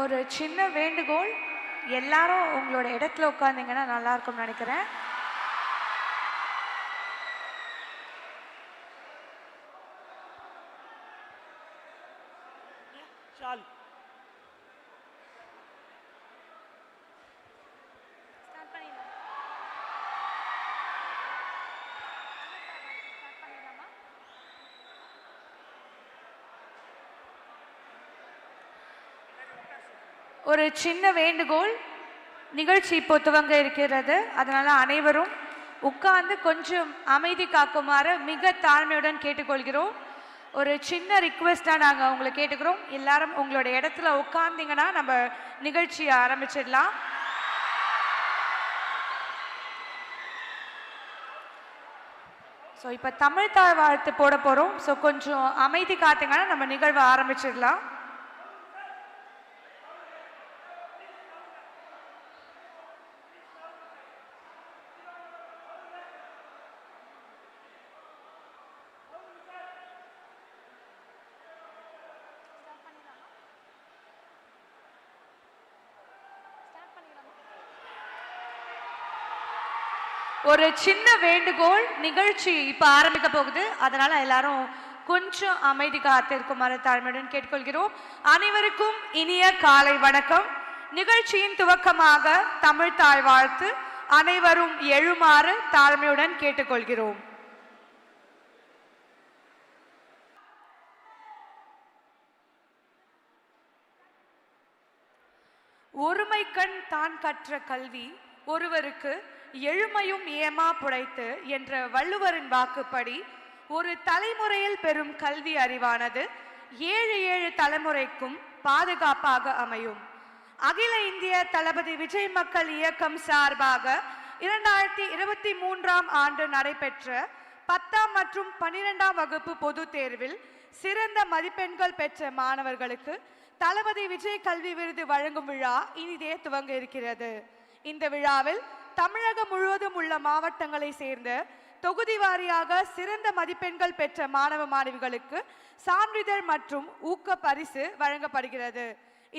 ஒரு சின்ன வேண்டுகோள். எல்லாரும் உங்களோட இடத்துல உட்காந்தீங்கன்னா நல்லாயிருக்கும்னு நினைக்கிறேன். சால். ஒரு சின்ன வேண்டுகோள் நிகழ்ச்சி இப்போ துவங்க இருக்கிறது. அதனால அனைவரும் உட்கார்ந்து கொஞ்சம் அமைதி காக்குமாறு மிக தாழ்மையுடன் கேட்டுக்கொள்கிறோம். ஒரு சின்ன ரிக்வெஸ்டாக நாங்கள் உங்களை கேட்டுக்கிறோம். எல்லாரும் உங்களோட இடத்துல உட்கார்ந்தீங்கன்னா நம்ம நிகழ்ச்சியை ஆரம்பிச்சிடலாம். ஸோ இப்போ தமிழ் தாழ் வாழ்த்து போட போகிறோம் ஸோ கொஞ்சம் அமைதி காத்தீங்கன்னா நம்ம நிகழ்வை ஆரம்பிச்சிடலாம். ஒரு சின்ன வேண்டுகோள் நிகழ்ச்சி இப்ப ஆரம்பிக்க போகுது. அதனால எல்லாரும் கொஞ்சம் அமைதி காத்திருக்குமாறு தாழ்மையுடன் கேட்டுக்கொள்கிறோம். அனைவருக்கும் இனிய காலை வணக்கம். நிகழ்ச்சியின் துவக்கமாக தமிழ் தாய் வாழ்த்து அனைவரும் எழுமாறு தாழ்மையுடன் கேட்டுக்கொள்கிறோம். ஒருமை கண் தான் கற்ற கல்வி ஒருவருக்கு எழுமையும் ஏமா புடைத்து என்ற வள்ளுவரின் வாக்குப்படி ஒரு தலைமுறையில் பெறும் கல்வி அறிவானது ஏழு ஏழு தலைமுறைக்கும் பாதுகாப்பாக அமையும். அகில இந்திய தளபதி விஜய் மக்கள் இயக்கம் சார்பாக இரண்டாயிரத்தி இருபத்தி மூன்றாம் ஆண்டு நடைபெற்ற பத்தாம் மற்றும் பன்னிரெண்டாம் வகுப்பு பொதுத் தேர்வில் சிறந்த மதிப்பெண்கள் பெற்ற மாணவர்களுக்கு தளபதி விஜய் கல்வி விருது வழங்கும் விழா இனிதே துவங்க இருக்கிறது. இந்த விழாவில் தமிழகம் முழுவதும் உள்ள மாவட்டங்களை சேர்ந்த தொகுதி வாரியாக சிறந்த மதிப்பெண்கள் பெற்ற மாணவ மாணவிகளுக்கு சான்றிதழ் மற்றும் ஊக்க பரிசு வழங்கப்படுகிறது.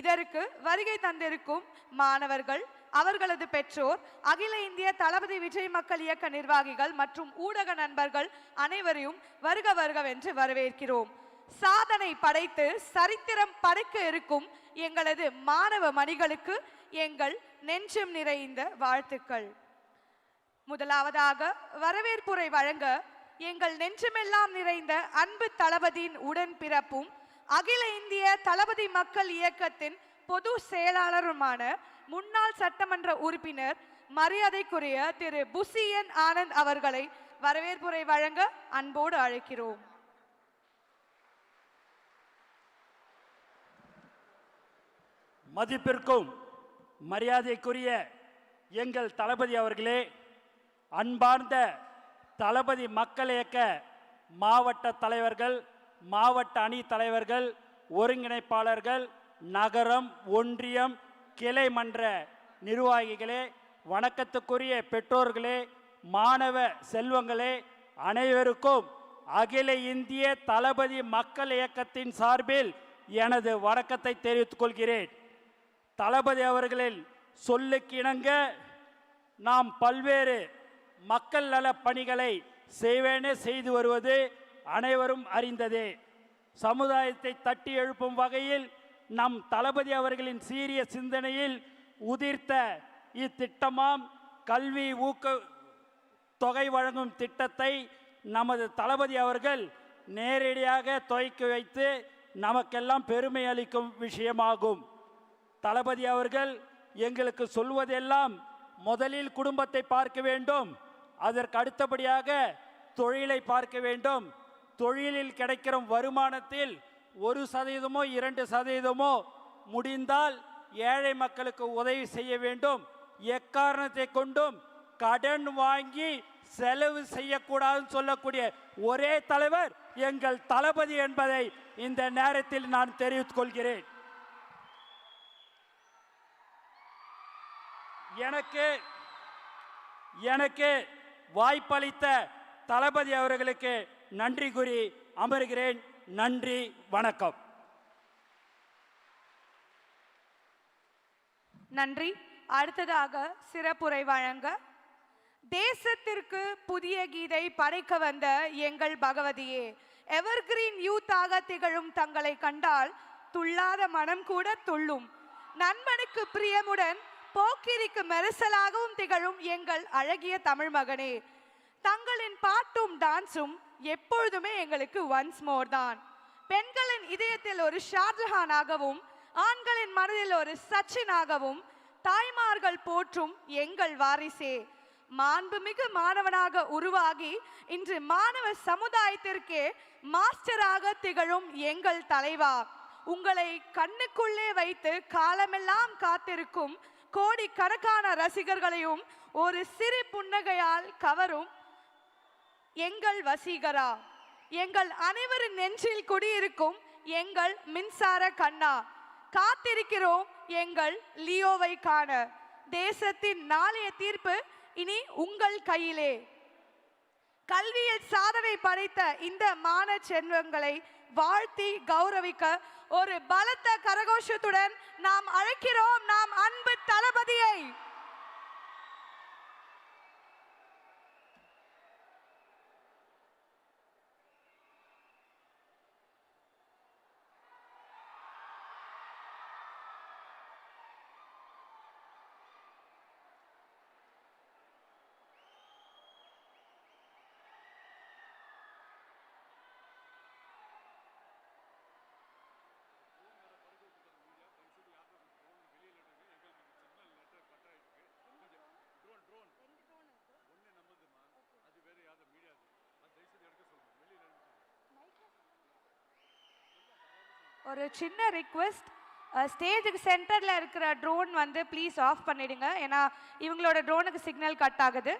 இதற்கு வருகை தந்திருக்கும் மாணவர்கள் அவர்களது பெற்றோர் அகில இந்திய தளபதி விஜய் மக்கள் இயக்க நிர்வாகிகள் மற்றும் ஊடக நண்பர்கள் அனைவரையும் வருக வருகவென்று வரவேற்கிறோம். சாதனை படைத்து சரித்திரம் படைக்க இருக்கும் எங்களது மாணவ மணிகளுக்கு எங்கள் நெஞ்சம் நிறைந்த வாழ்த்துக்கள். முதலாவதாக வரவேற்புரை வழங்க எங்கள் நெஞ்சமெல்லாம் நிறைந்த அன்பு தளபதியின் உடன் பிறப்பும் அகில இந்திய தளபதி மக்கள் இயக்கத்தின் பொது செயலாளருமான முன்னாள் சட்டமன்ற உறுப்பினர் மரியாதைக்குரிய திரு புசியன் ஆனந்த் அவர்களை வரவேற்புரை வழங்க அன்போடு அழைக்கிறோம். மதிப்பிற்கும் மரியாதைக்குரிய எங்கள் தளபதி அவர்களே அன்பார்ந்த தளபதி மக்கள் இயக்க மாவட்ட தலைவர்கள் மாவட்ட அணி தலைவர்கள் ஒருங்கிணைப்பாளர்கள் நகரம் ஒன்றியம் கிளை மன்ற நிர்வாகிகளே வணக்கத்துக்குரிய பெற்றோர்களே மாணவ செல்வங்களே அனைவருக்கும் அகில இந்திய தளபதி மக்கள் இயக்கத்தின் சார்பில் எனது வணக்கத்தை தெரிவித்துக் கொள்கிறேன். தளபதி அவர்களில் சொல்லுக்கு இணங்க நாம் பல்வேறு மக்கள் நல பணிகளை செய்வேனே செய்து வருவது அனைவரும் அறிந்ததே. சமுதாயத்தை தட்டி எழுப்பும் வகையில் நம் தளபதி அவர்களின் சீரிய சிந்தனையில் உதிர்த்த இத்திட்டமாம் கல்வி ஊக்க தொகை வழங்கும் திட்டத்தை நமது தளபதி அவர்கள் நேரடியாக துவக்கி வைத்து நமக்கெல்லாம் பெருமை அளிக்கும் விஷயமாகும். தளபதி அவர்கள் எங்களுக்கு சொல்வதெல்லாம் முதலில் குடும்பத்தை பார்க்க வேண்டும் அதற்கு அடுத்தபடியாக தொழிலை பார்க்க வேண்டும். தொழிலில் கிடைக்கிற வருமானத்தில் ஒரு சதவீதமோ இரண்டு சதவீதமோ முடிந்தால் ஏழை மக்களுக்கு உதவி செய்ய வேண்டும். எக்காரணத்தை கொண்டும் கடன் வாங்கி செலவு செய்யக்கூடாதுன்னு சொல்லக்கூடிய ஒரே தலைவர் எங்கள் தளபதி என்பதை இந்த நேரத்தில் நான் தெரிவித்துக் கொள்கிறேன். எனக்கு எனக்கு வாய்ப்பளித்த தளபதி அவர்களுக்கு நன்றி கூறி அமர்கிறேன். நன்றி வணக்கம். நன்றி. அடுத்ததாக சிறப்புரை வழங்க தேசத்திற்கு புதிய கீதை படைக்க வந்த எங்கள் பகவதியே எவர்கிரீன் யூத்தாக திகழும் தங்களை கண்டால் துள்ளாத மனம் கூட துள்ளும். நண்பனுக்கு பிரியமுடன் போக்கிரிக்கு மெரிசலாகவும் திகழும் எங்கள் அழகிய தமிழ் மகனே தங்களின் பாட்டும் டான்ஸும் எப்பொழுதுமே எங்களுக்கு ஒன்ஸ் மோர் தான். பெண்களின் இதயத்தில் ஒரு ஷாஜஹானாகவும் ஆண்களின் மனதில் ஒரு சச்சினாகவும் தாய்மார்கள் போற்றும் எங்கள் வாரிசே. மாண்புமிகு மாணவனாக உருவாகி இன்று மாணவ சமுதாயத்திற்கே மாஸ்டராக திகழும் எங்கள் தலைவா. உங்களை கண்ணுக்குள்ளே வைத்து காலமெல்லாம் காத்திருக்கும் கோடிக்கணக்கான ரசிகர்களையும் ஒரு சிறு புன்னகையால் கவரும் எங்கள் வசீகரா எங்கள் அனைவரின் நெஞ்சில் குடியிருக்கும் எங்கள் மின்சார கண்ணா காத்திருக்கிறோம் எங்கள் லியோவை காண. தேசத்தின் நாளைய தீர்ப்பு இனி உங்கள் கையிலே. கல்வியில் சாதனை படைத்த இந்த மாண செல்வங்களை வாழ்த்தி கௌரவிக்க ஒரு பலத்த கரகோஷத்துடன் நாம் அழைக்கிறோம். நாம் அன்பு தளபதியை. ஒரு சின்ன ரிக்வெஸ்ட் ஸ்டேஜுக்கு சென்டரில் இருக்கிற ட்ரோன் வந்து ப்ளீஸ் ஆஃப் பண்ணிடுங்க. ஏன்னா இவங்களோட ட்ரோனுக்கு சிக்னல் கட் ஆகுது.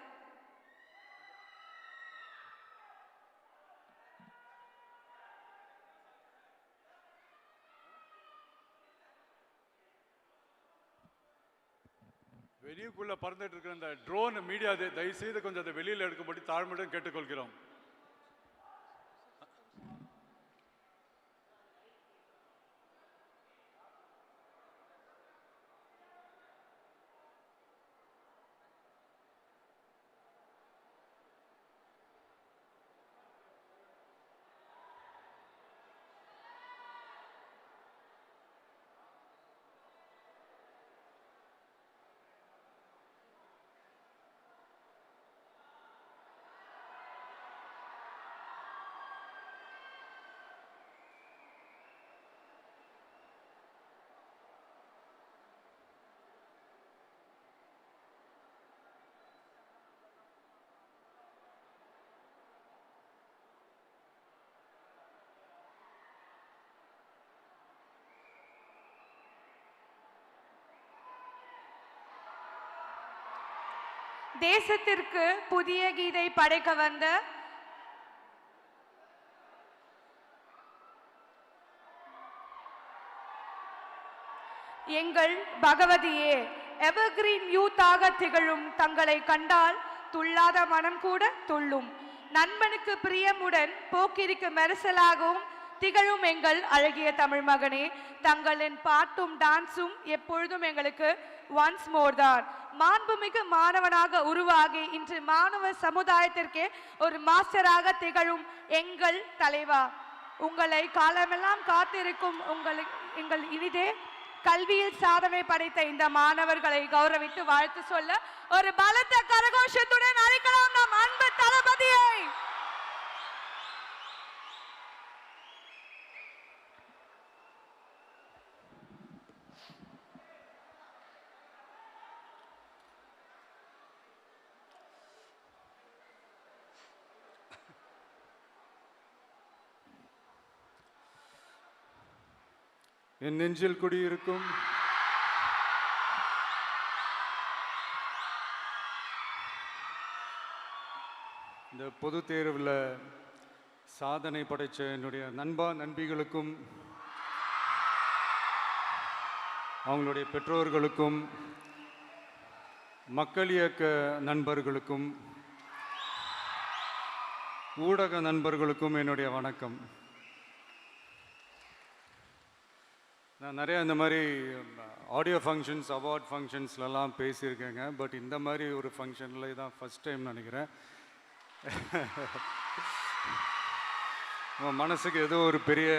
வெளியுக்குள்ள பறந்துட்டு இருக்கிற இந்த ட்ரோன் மீடியா தயவு செய்து கொஞ்சம் அதை வெளியில் எடுக்கும்படி தாழ்மையுடன் கேட்டுக்கொள்கிறோம். தேசத்திற்கு புதிய கீதை படைக்க வந்த எங்கள் பகவதியே எவர்கிரீன் யூத்தாக திகழும் தங்களை கண்டால் துள்ளாத மனம் கூட துள்ளும். நண்பனுக்கு பிரியமுடன் போக்கிருக்கு மெரிசலாகவும் திகழும் எங்கள் அழகிய தமிழ் மகனே தங்களின் பாட்டும் டான்ஸும் எப்பொழுதும் எங்களுக்கு ஒன்ஸ் மோர் தான். மாண்புமிகு மாணவனாக உருவாகி இன்று மாணவ சமுதாயத்திற்கே ஒரு மாஸ்டராக திகழும் எங்கள் தலைவா. உங்களை காலமெல்லாம் காத்திருக்கும் உங்களை எங்கள் இனிதே கல்வியில் சாதனை படைத்த இந்த மாணவர்களை கௌரவித்து வாழ்த்து சொல்ல ஒரு பலத்த கரகோஷத்துடன் அழைக்கலாம் நம் அன்பு தளபதியை என் நெஞ்சில் குடியிருக்கும். இந்த பொது தேர்வில் சாதனை படைத்த என்னுடைய நண்பா நண்பிகளுக்கும் அவங்களுடைய பெற்றோர்களுக்கும் மக்கள் இயக்க நண்பர்களுக்கும் ஊடக நண்பர்களுக்கும் என்னுடைய வணக்கம். நான் நிறையா இந்த மாதிரி ஆடியோ ஃபங்க்ஷன்ஸ் அவார்ட் ஃபங்க்ஷன்ஸ்லலாம் பேசியிருக்கேங்க. பட் இந்த மாதிரி ஒரு ஃபங்க்ஷனில் தான் ஃபஸ்ட் டைம் நினைக்கிறேன். உங்கள் மனசுக்கு ஏதோ ஒரு பெரிய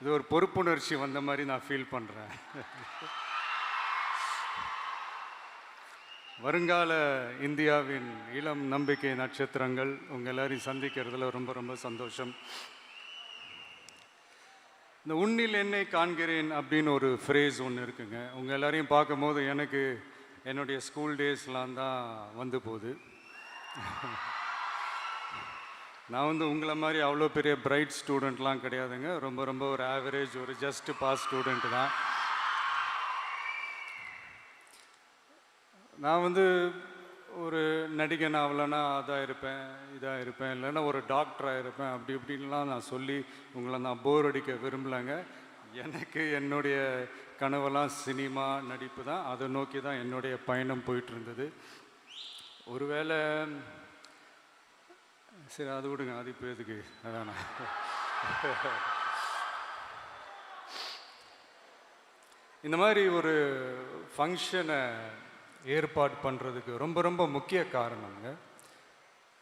இது ஒரு பொறுப்புணர்ச்சி வந்த மாதிரி நான் ஃபீல் பண்ணுறேன் வருங்கால இந்தியாவின் இளம் நம்பிக்கை நட்சத்திரங்கள் உங்கள் எல்லாரையும் சந்திக்கிறதுல ரொம்ப ரொம்ப சந்தோஷம். இந்த உன்னில் என்னை காண்கிறேன் அப்படின்னு ஒரு ஃப்ரேஸ் ஒன்று இருக்குங்க. உங்கள் எல்லாரையும் பார்க்கும்போது எனக்கு என்னுடைய ஸ்கூல் டேஸ்லாம் தான் வந்து போகுது. நான் வந்து உங்களை மாதிரி அவ்வளோ பெரிய பிரைட் ஸ்டூடெண்ட்லாம் கிடையாதுங்க. ரொம்ப ரொம்ப ஒரு ஆவரேஜ் ஒரு ஜஸ்ட் பாஸ் ஸ்டூடெண்ட் தான். நான் வந்து ஒரு நடிகன் ஆகலைன்னா அதாக இருப்பேன் இதாக இருப்பேன் இல்லைன்னா ஒரு டாக்டராக இருப்பேன் அப்படி இப்படின்லாம் நான் சொல்லி உங்களை நான் போர் அடிக்க விரும்பலைங்க. எனக்கு என்னுடைய கனவெல்லாம் சினிமா நடிப்பு தான். அதை நோக்கி தான் என்னுடைய பயணம் போயிட்டு இருந்தது ஒருவேளை சரி அது விடுங்க அது இப்போ எதுக்கு? அதானா. இந்த மாதிரி ஒரு ஃபங்க்ஷனை ஏற்பாடு பண்ணுறதுக்கு ரொம்ப ரொம்ப முக்கிய காரணங்க.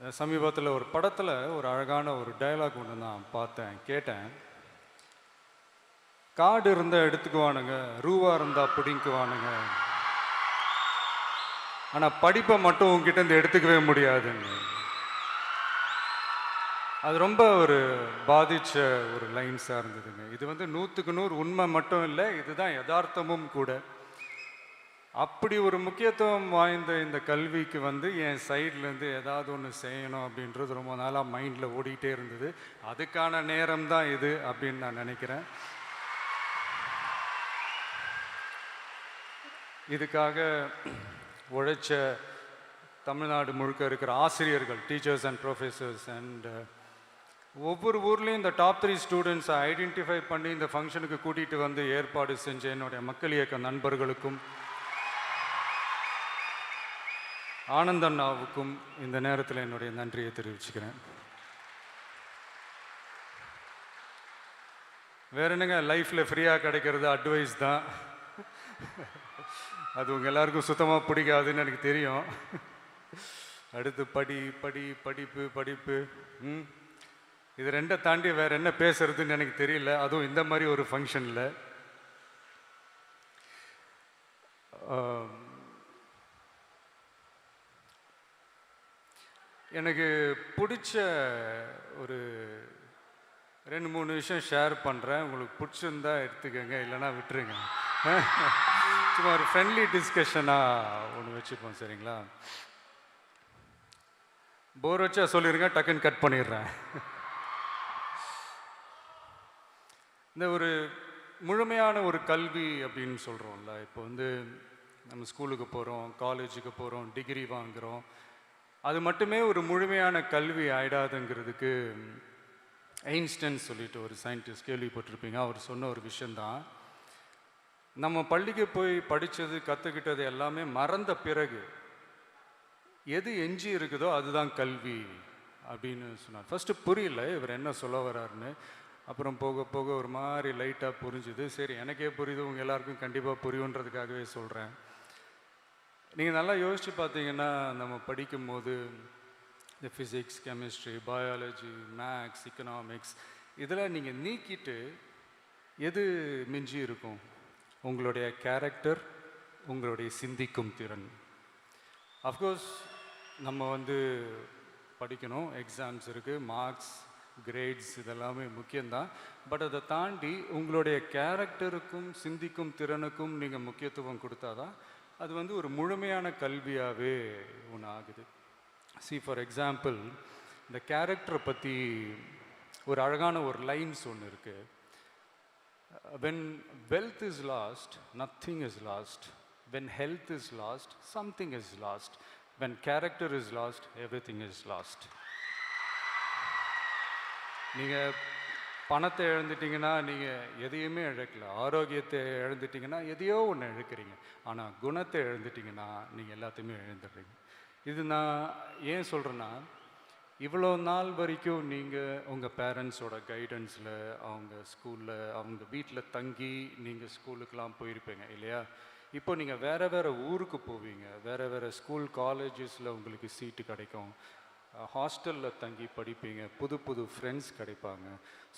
சமீபத்தில் ஒரு படத்தில் ஒரு அழகான ஒரு டயலாக் ஒன்று நான் பார்த்தேன் கேட்டேன். காடு இருந்தால் எடுத்துக்குவானுங்க ரூவா இருந்தால் பிடிங்குவானுங்க. ஆனால் படிப்பை மட்டும் உங்ககிட்ட இருந்து எடுத்துக்கவே முடியாதுங்க. அது ரொம்ப ஒரு பாதித்த ஒரு லைன்ஸாக இருந்ததுங்க இது வந்து நூற்றுக்கு நூறு உண்மை மட்டும் இல்லை இதுதான் யதார்த்தமும் கூட. அப்படி ஒரு முக்கியத்துவம் வாய்ந்த இந்த கல்விக்கு வந்து என் சைட்லேருந்து ஏதாவது ஒன்று செய்யணும் அப்படின்றது ரொம்ப நாளாக மைண்டில் ஓடிக்கிட்டே இருந்தது. அதுக்கான நேரம் தான் இது அப்படின்னு நான் நினைக்கிறேன். இதுக்காக உழைச்ச தமிழ்நாடு முழுக்க இருக்கிற ஆசிரியர்கள் டீச்சர்ஸ் அண்ட் ப்ரொஃபஸர்ஸ் அண்ட் ஒவ்வொரு ஊர்லேயும் இந்த டாப் த்ரீ ஸ்டூடெண்ட்ஸை ஐடென்டிஃபை பண்ணி இந்த ஃபங்க்ஷனுக்கு கூட்டிகிட்டு வந்து ஏற்பாடு செஞ்ச என்னுடைய மக்கள் இயக்க நண்பர்களுக்கும் ஆனந்தண்ணாவுக்கும் இந்த நேரத்தில் என்னுடைய நன்றியை தெரிவிச்சுக்கிறேன். வேற என்னங்க லைஃப்பில் ஃப்ரீயாக கிடைக்கிறது அட்வைஸ் தான். அது உங்கள் எல்லாருக்கும் சுத்தமாக பிடிக்காதுன்னு எனக்கு தெரியும். அடுத்து படி படி படிப்பு படிப்பு. ம்? இது ரெண்டை தாண்டி வேறு என்ன பேசுறதுன்னு எனக்கு தெரியல. அதுவும் இந்த மாதிரி ஒரு ஃபங்க்ஷனில் எனக்கு பிடிச்ச ஒரு ரெண்டு மூணு விஷயம் ஷேர் பண்ணுறேன் உங்களுக்கு பிடிச்சிருந்தா எடுத்துக்கோங்க இல்லைன்னா விட்டுருங்க. சும்மா ஒரு ஃப்ரெண்ட்லி டிஸ்கஷனாக ஒன்று வச்சுப்போம் சரிங்களா? போர் வச்சா சொல்லிடுங்க டக்குன்னு கட் பண்ணிடுறேன். இந்த ஒரு முழுமையான ஒரு கல்வி அப்படின்னு சொல்கிறோம்ல இப்போ வந்து நம்ம ஸ்கூலுக்கு போகிறோம் காலேஜுக்கு போகிறோம் டிகிரி வாங்குகிறோம் அது மட்டுமே ஒரு முழுமையான கல்வி ஆயிடாதுங்கிறதுக்கு ஐன்ஸ்டன் சொல்லிட்டு ஒரு சயின்டிஸ்ட் கேள்விப்பட்டிருப்பீங்க. அவர் சொன்ன ஒரு விஷயந்தான். நம்ம பள்ளிக்கு போய் படித்தது கற்றுக்கிட்டது எல்லாமே மறந்த பிறகு எது எஞ்சி இருக்குதோ அதுதான் கல்வி அப்படின்னு சொன்னார். ஃபஸ்ட்டு புரியல இவர் என்ன சொல்ல வர்றாருன்னு. அப்புறம் போக போக ஒரு மாதிரி லைட்டாக புரிஞ்சுது. சரி எனக்கே புரியுது உங்கள் எல்லாருக்கும் கண்டிப்பாக புரியுன்றதுக்காகவே சொல்கிறேன் நீங்கள் நல்லா யோசித்து பார்த்தீங்கன்னா நம்ம படிக்கும்போது இந்த physics chemistry biology maths economics இதெல்லாம் நீங்கள் நீக்கிட்டு எது மிஞ்சி இருக்கும்? உங்களுடைய கேரக்டர் உங்களுடைய சிந்திக்கும் திறன். அஃப்கோர்ஸ் நம்ம வந்து படிக்கணும். எக்ஸாம்ஸ் இருக்குது மார்க்ஸ் கிரேட்ஸ் இதெல்லாமே முக்கியம்தான். பட் அதை தாண்டி உங்களுடைய கேரக்டருக்கும் சிந்திக்கும் திறனுக்கும் நீங்கள் முக்கியத்துவம் கொடுத்தாதான் அது வந்து ஒரு முழுமையான கல்வியாகவே ஒன்று ஆகுது சி ஃபார் எக்ஸாம்பிள் இந்த கேரக்டரை பற்றி ஒரு அழகான ஒரு லைன்ஸ் ஒன்று இருக்குது when wealth is lost nothing is lost when health is lost something is lost when character is lost everything is lost நீங்கள் பணத்தை இழந்துட்டீங்கன்னா நீங்கள் எதையுமே இழக்கல. ஆரோக்கியத்தை இழந்துட்டீங்கன்னா எதையோ ஒன்று இழக்கிறீங்க. ஆனால் குணத்தை இழந்துட்டீங்கன்னா நீங்கள் எல்லாத்தையுமே இழந்துடுறீங்க. இது நான் ஏன் சொல்கிறேன்னா இவ்வளோ நாள் வரைக்கும் நீங்கள் உங்கள் பேரண்ட்ஸோட கைடன்ஸில் அவங்க ஸ்கூலில் அவங்க வீட்டில் தங்கி நீங்கள் ஸ்கூலுக்கெலாம் போயிருப்பீங்க இல்லையா? இப்போ நீங்கள் வேறு வேறு ஊருக்கு போவீங்க. வேறு வேறு ஸ்கூல் காலேஜஸில் உங்களுக்கு சீட்டு கிடைக்கும். ஹாஸ்டலில் தங்கி படிப்பீங்க. புது புது ஃப்ரெண்ட்ஸ் கிடைப்பாங்க.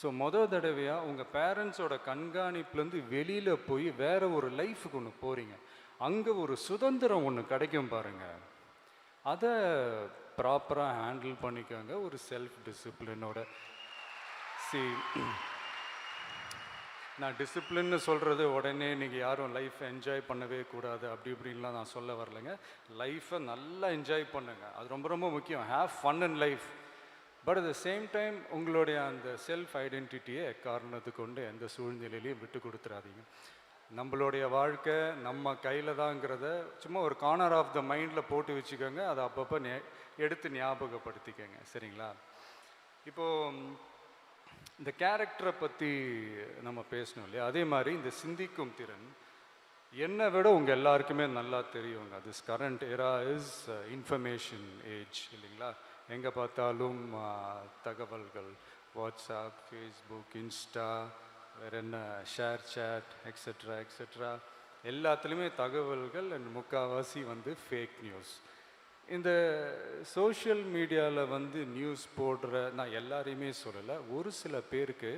ஸோ மொதல் தடவையாக உங்கள் பேரண்ட்ஸோட கண்காணிப்புலேருந்து வெளியில் போய் வேறு ஒரு லைஃபுக்கு ஒன்று போகிறீங்க அங்கே ஒரு சுதந்திரம் ஒன்று கிடைக்கும் பாருங்கள் அதை ப்ராப்பராக ஹேண்டில் பண்ணிக்கோங்க. ஒரு செல்ஃப் டிசிப்ளினோட சி நான் டிசிப்ளின்னு சொல்கிறது உடனே நீங்கள் யாரும் லைஃப்பை என்ஜாய் பண்ணவே கூடாது அப்படி இப்படின்லாம் நான் சொல்ல வரலைங்க. லைஃப்பை நல்லா என்ஜாய் பண்ணுங்கள் அது ரொம்ப ரொம்ப முக்கியம். Have fun and life but at the same time உங்களுடைய அந்த செல்ஃப் ஐடென்டிட்டியை காரணத்து கொண்டு எந்த சூழ்நிலையிலையும் விட்டு கொடுத்துறாதீங்க. நம்மளுடைய வாழ்க்கை நம்ம கையில் தாங்கிறத சும்மா ஒரு கார்னர் ஆஃப் த மைண்டில் போட்டு வச்சுக்கோங்க. அதை அப்பப்போ எடுத்து ஞாபகப்படுத்திக்கோங்க. சரிங்களா? இப்போது இந்த கேரக்டரை பற்றி நம்ம பேசணும் இல்லையா? அதே மாதிரி இந்த சிந்திக்கும் திறன் என்னை விட உங்கள் எல்லாருக்குமே நல்லா தெரியுங்க. This current era is information age இல்லைங்களா? எங்கே பார்த்தாலும் uh, தகவல்கள் வாட்ஸ்அப் ஃபேஸ்புக் இன்ஸ்டா வேற என்ன ஷேர் சேட் எக்ஸெட்ரா எக்ஸெட்ரா எல்லாத்துலேயுமே தகவல்கள் அண்ட் முக்கால்வாசி வந்து ஃபேக் நியூஸ் இந்த சோஷியல் மீடியாவில் வந்து நியூஸ் போடுற நான் எல்லாரையுமே சொல்லலை ஒரு சில பேருக்கு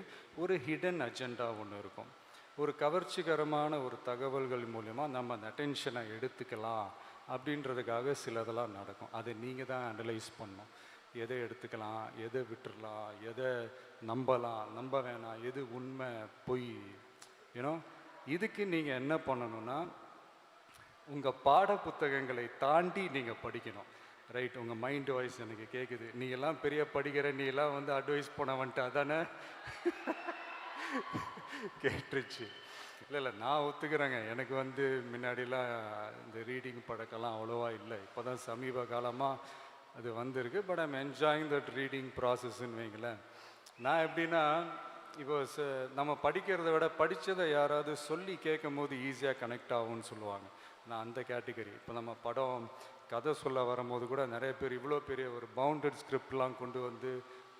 ஒரு ஹிடன் அஜெண்டா ஒன்று இருக்கும். ஒரு கவர்ச்சிகரமான ஒரு தகவல்கள் மூலயமா நம்ம அந்த அட்டென்ஷனை எடுத்துக்கலாம் அப்படின்றதுக்காக சிலதெல்லாம் நடக்கும். அதை நீங்கள் தான் அனலைஸ் பண்ணணும். எதை எடுத்துக்கலாம் எதை விட்டுறலாம் எதை நம்பலாம் நம்ப வேணாம் எது உண்மை பொய் ஏன்னோ இதுக்கு நீங்கள் என்ன பண்ணணும்னா உங்கள் பாட புத்தகங்களை தாண்டி நீங்கள் படிக்கணும். ரைட் உங்கள் மைண்ட் வாய்ஸ் எனக்கு கேட்குது நீ எல்லாம் பெரிய படிக்கிற நீ எல்லாம் வந்து அட்வைஸ் பண்ண வந்துட்ட அதானே? கேட்டுருச்சு. இல்லை இல்லை நான் ஒத்துக்கிறேங்க. எனக்கு வந்து முன்னாடிலாம் இந்த ரீடிங் பழக்கம்லாம் அவ்வளோவா இல்லை. இப்போ தான் சமீப காலமாக அது வந்திருக்கு. But I'm enjoying that reading ப்ராசஸ்ன்னு வைங்களேன். நான் எப்படின்னா இப்போ ச நம்ம படிக்கிறத விட படித்ததை யாராவது சொல்லி கேட்கும் போது ஈஸியாக கனெக்ட் ஆகும்னு சொல்லுவாங்க. நான் அந்த கேட்டகரி இப்போ நம்ம படம் கதை சொல்ல வரும்போது கூட நிறைய பேர் இவ்வளோ பெரிய ஒரு பவுண்டட் ஸ்கிரிப்ட்லாம் கொண்டு வந்து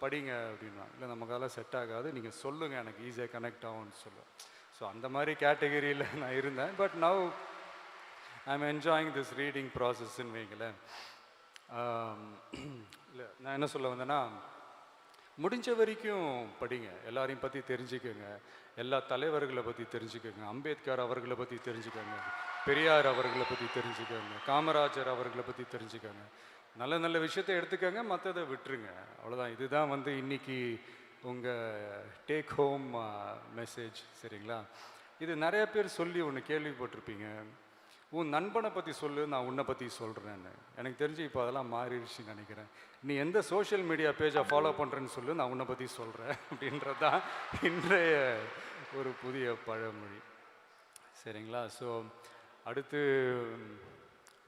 படிங்க அப்படின்னா இல்லை நமக்கால செட் ஆகாது. நீங்கள் சொல்லுங்கள் எனக்கு ஈஸியாக கனெக்ட் ஆகும்னு சொல்லுவேன். ஸோ அந்த மாதிரி கேட்டகரியில் நான் இருந்தேன். But now I am enjoying this reading ப்ராசஸ்ன்னு வைங்களேன். இல்லை நான் என்ன சொல்ல வந்தேன்னா முடிஞ்ச வரைக்கும் படிங்க. எல்லாரையும் பற்றி தெரிஞ்சுக்கோங்க. எல்லா தலைவர்களை பற்றி தெரிஞ்சுக்கோங்க அம்பேத்கர் அவர்களை பற்றி தெரிஞ்சுக்கோங்க பெரியார் அவர்களை பற்றி தெரிஞ்சுக்கோங்க காமராஜர் அவர்களை பற்றி தெரிஞ்சுக்கோங்க. நல்ல நல்ல விஷயத்தை எடுத்துக்கோங்க மற்றதை விட்டுருங்க. அவ்வளோதான் இதுதான் வந்து இன்னைக்கு உங்கள் டேக் ஹோம் மெசேஜ் சரிங்களா? இது நிறைய பேர் சொல்லி ஒன்று கேள்விப்பட்டிருப்பீங்க. உன் நண்பனை பற்றி சொல்லு நான் உன்னை பற்றி சொல்கிறேன்னு எனக்கு தெரிஞ்சு இப்போ அதெல்லாம் மாறிடுச்சுன்னு நினைக்கிறேன். நீ எந்த சோஷியல் மீடியா பேஜை ஃபாலோ பண்ணுறேன்னு சொல்லு நான் உன்னை பற்றி சொல்கிறேன் அப்படின்றது தான் இன்றைய ஒரு புதிய பழமொழி. சரிங்களா? ஸோ அடுத்து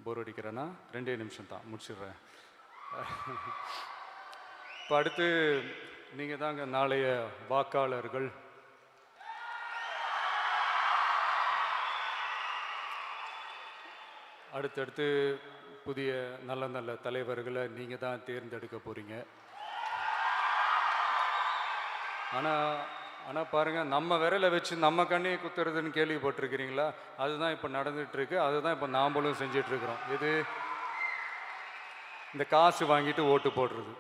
போர் அடிக்கிறேன்னா ரெண்டே நிமிஷம் தான் முடிச்சிடுறேன். இப்போ அடுத்து நீங்கள் தாங்க நாளைய வாக்காளர்கள் அடுத்தடுத்து புதிய நல்ல நல்ல தலைவர்களை நீங்கள் தான் தேர்ந்தெடுக்க போகிறீங்க ஆனால் ஆனால் பாருங்கள் நம்ம விரலை வச்சு நம்ம கண்ணையை குத்துறதுன்னு கேள்விப்பட்டிருக்கிறீங்களா? அதுதான் இப்போ நடந்துகிட்ருக்கு அதுதான் இப்போ நாம்பளும் செஞ்சிட்ருக்குறோம் இது இந்த காசு வாங்கிட்டு ஓட்டு போடுறது.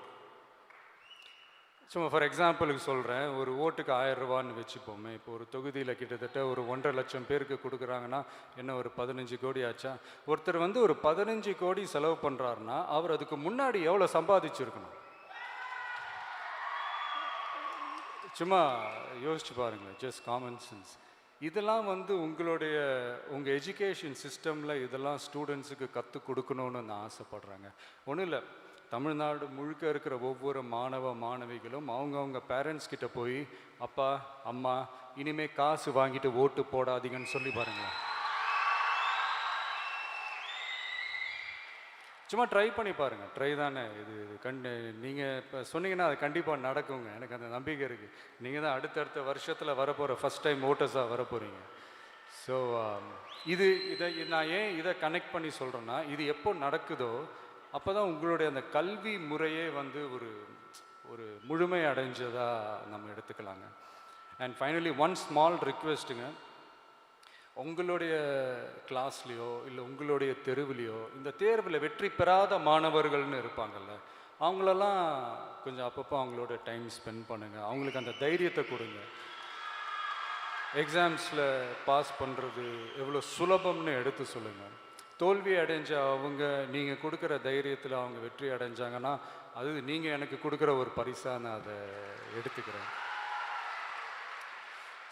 சும்மா ஃபார் எக்ஸாம்பிளுக்கு சொல்கிறேன் ஒரு ஓட்டுக்கு ஆயிரம் ரூபான்னு வச்சுப்போமே இப்போ ஒரு தொகுதியில் கிட்டத்தட்ட ஒரு ஒன்றரை லட்சம் பேருக்கு கொடுக்குறாங்கன்னா என்ன ஒரு பதினஞ்சு கோடி ஆச்சா? ஒருத்தர் வந்து ஒரு பதினஞ்சு கோடி செலவு பண்ணுறாருன்னா அவர் அதுக்கு முன்னாடி எவ்வளோ சம்பாதிச்சிருக்கணும்? சும்மா யோசிச்சு பாருங்களேன் ஜஸ்ட் காமன் சென்ஸ் இதெல்லாம் வந்து உங்களுடைய உங்கள் எஜுகேஷன் சிஸ்டமில் இதெல்லாம் ஸ்டூடெண்ட்ஸுக்கு கற்றுக் கொடுக்கணும்னு நான் ஆசைப்பட்றேங்க. ஒன்றும் இல்லை. தமிழ்நாடு முழுக்க இருக்கிற ஒவ்வொரு மாணவ மாணவிகளும் அவங்கவுங்க பேரண்ட்ஸ் கிட்ட போய் அப்பா அம்மா இனிமேல் காசு வாங்கிட்டு ஓட்டு போடாதீங்கன்னு சொல்லி பாருங்களேன். சும்மா ட்ரை பண்ணி பாருங்கள் ட்ரை தானே. இது இது கண் நீங்கள் இப்போ சொன்னீங்கன்னா அது கண்டிப்பாக நடக்குங்க. எனக்கு அந்த நம்பிக்கை இருக்குது நீங்கள் தான் அடுத்தடுத்த வருஷத்தில் வரப்போகிற ஃபஸ்ட் டைம் ஓட்டர்ஸாக வரப்போகிறீங்க ஸோ um, இது இதை நான் ஏன் இதை கனெக்ட் பண்ணி சொல்கிறேன்னா இது எப்போ நடக்குதோ அப்போ தான் உங்களுடைய அந்த கல்வி முறையே வந்து ஒரு ஒரு முழுமை அடைஞ்சதாக நம்ம எடுத்துக்கலாங்க. அண்ட் ஃபைனலி ஒன் ஸ்மால் ரிக்வெஸ்ட்டுங்க உங்களுடைய கிளாஸ்லேயோ இல்லை உங்களுடைய தெருவிலையோ இந்த தேர்வில் வெற்றி பெறாத மாணவர்கள்னு இருப்பாங்கல்ல அவங்களெல்லாம் கொஞ்சம் அப்பப்போ அவங்களோட டைம் ஸ்பெண்ட் பண்ணுங்கள் அவங்களுக்கு அந்த தைரியத்தை கொடுங்க. எக்ஸாம்ஸில் பாஸ் பண்ணுறது எவ்வளோ சுலபம்னு எடுத்து சொல்லுங்கள் தோல்வி அடைஞ்ச அவங்க நீங்கள் கொடுக்குற தைரியத்தில் அவங்க வெற்றி அடைஞ்சாங்கன்னா அது நீங்கள் எனக்கு கொடுக்குற ஒரு பரிசாக நான் அதை எடுத்துக்கிறேன்.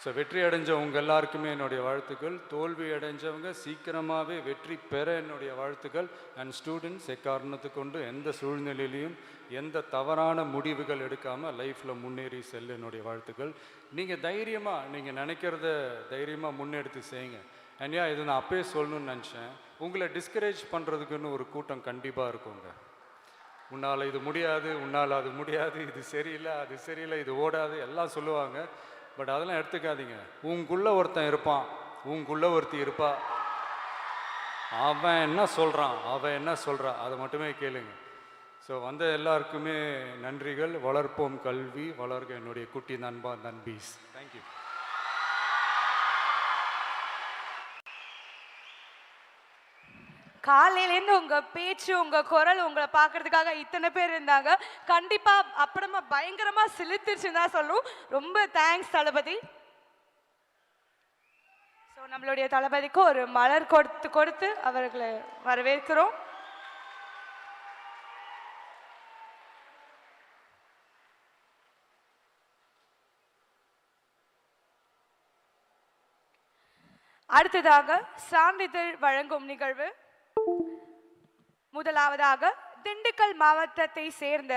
ஸோ வெற்றி அடைஞ்சவங்க எல்லாருக்குமே என்னுடைய வாழ்த்துக்கள். தோல்வி அடைஞ்சவங்க சீக்கிரமாகவே வெற்றி பெற என்னுடைய வாழ்த்துக்கள். அண்ட் ஸ்டூடெண்ட்ஸ் எக்காரணத்து கொண்டு எந்த சூழ்நிலையிலையும் எந்த தவறான முடிவுகள் எடுக்காமல் லைஃப்பில் முன்னேறி செல்ல என்னுடைய வாழ்த்துக்கள். நீங்கள் தைரியமாக நீங்கள் நினைக்கிறத தைரியமாக முன்னெடுத்து செய்யுங்க. அண்யா இது நான் அப்பயே சொல்லணும்னு நினச்சேன். உங்களை டிஸ்கரேஜ் பண்ணுறதுக்குன்னு ஒரு கூட்டம் கண்டிப்பாக இருக்குங்க. உன்னால் இது முடியாது உன்னால் அது முடியாது இது சரியில்லை அது சரியில்லை இது ஓடாது எல்லாம் சொல்லுவாங்க. பட் அதெல்லாம் எடுத்துக்காதீங்க. உங்களுக்குள்ளே ஒருத்தன் இருப்பான். உங்களுக்குள்ளே ஒருத்தி இருப்பா. அவன் என்ன சொல்கிறான் அவன் என்ன சொல்கிறா அதை மட்டுமே கேளுங்க. ஸோ வந்த எல்லாருக்குமே நன்றிகள். வளர்ப்போம் கல்வி. வளர்க என்னுடைய குட்டி நண்பா நண்பீஸ். தேங்க்யூ காலையிலேருந்து உங்க பேச்சு உங்க குரல் உங்களை பார்க்கறதுக்காக இத்தனை பேர் இருந்தாங்க. கண்டிப்பா அப்புறமா பயங்கரமா செலுத்திருச்சுன்னு தான் சொல்லும் ரொம்ப தேங்க்ஸ் தளபதி. ஸோ நம்மளுடைய தளபதிக்கு ஒரு மலர் கொடுத்து கொடுத்து அவர்களை வரவேற்கிறோம். அடுத்ததாக சான்றிதழ் வழங்கும் நிகழ்வு. முதலாவதாக திண்டுக்கல் மாவட்டத்தை சேர்ந்த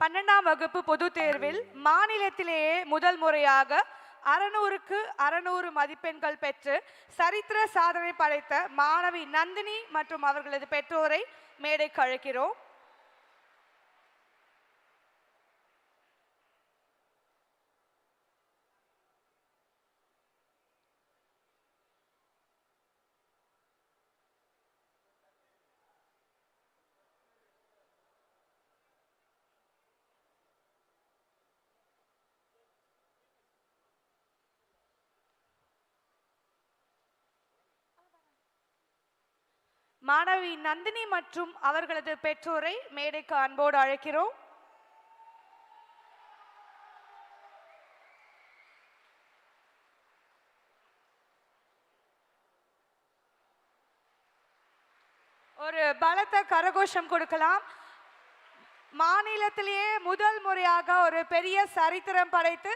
பன்னெண்டாம் வகுப்பு பொதுத் தேர்வில் மாநிலத்திலேயே முதல் முறையாக அறநூறுக்கு அறநூறு மதிப்பெண்கள் பெற்று சரித்திர சாதனை படைத்த மாணவி நந்தினி மற்றும் அவர்களது பெற்றோரை மேடைக்கு அழைக்கிறோம். மாணவி நந்தினி மற்றும் அவர்களது பெற்றோரை மேடைக்கு அன்போடு அழைக்கிறோம். ஒரு பலத்த கரகோஷம் கொடுக்கலாம். மாநிலத்திலேயே முதல் முறையாக ஒரு பெரிய சரித்திரம் படைத்து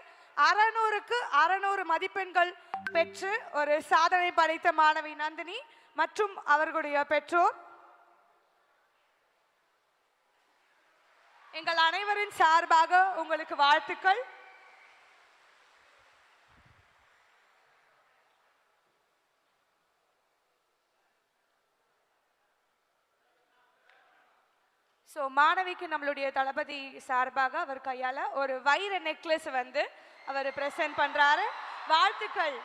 அறநூறுக்கு அறநூறு மதிப்பெண்கள் பெற்று ஒரு சாதனை படைத்த மாணவி நந்தினி. மற்றும் அவர்களுடைய பெற்றோர். எங்கள் அனைவரின் சார்பாக உங்களுக்கு வாழ்த்துக்கள். ஸோ மாணவிக்கு நம்மளுடைய தளபதி சார்பாக அவர் கையால் ஒரு வைர நெக்லஸ் வந்து அவர் பிரசன்ட் பண்றாரு. வாழ்த்துக்கள்.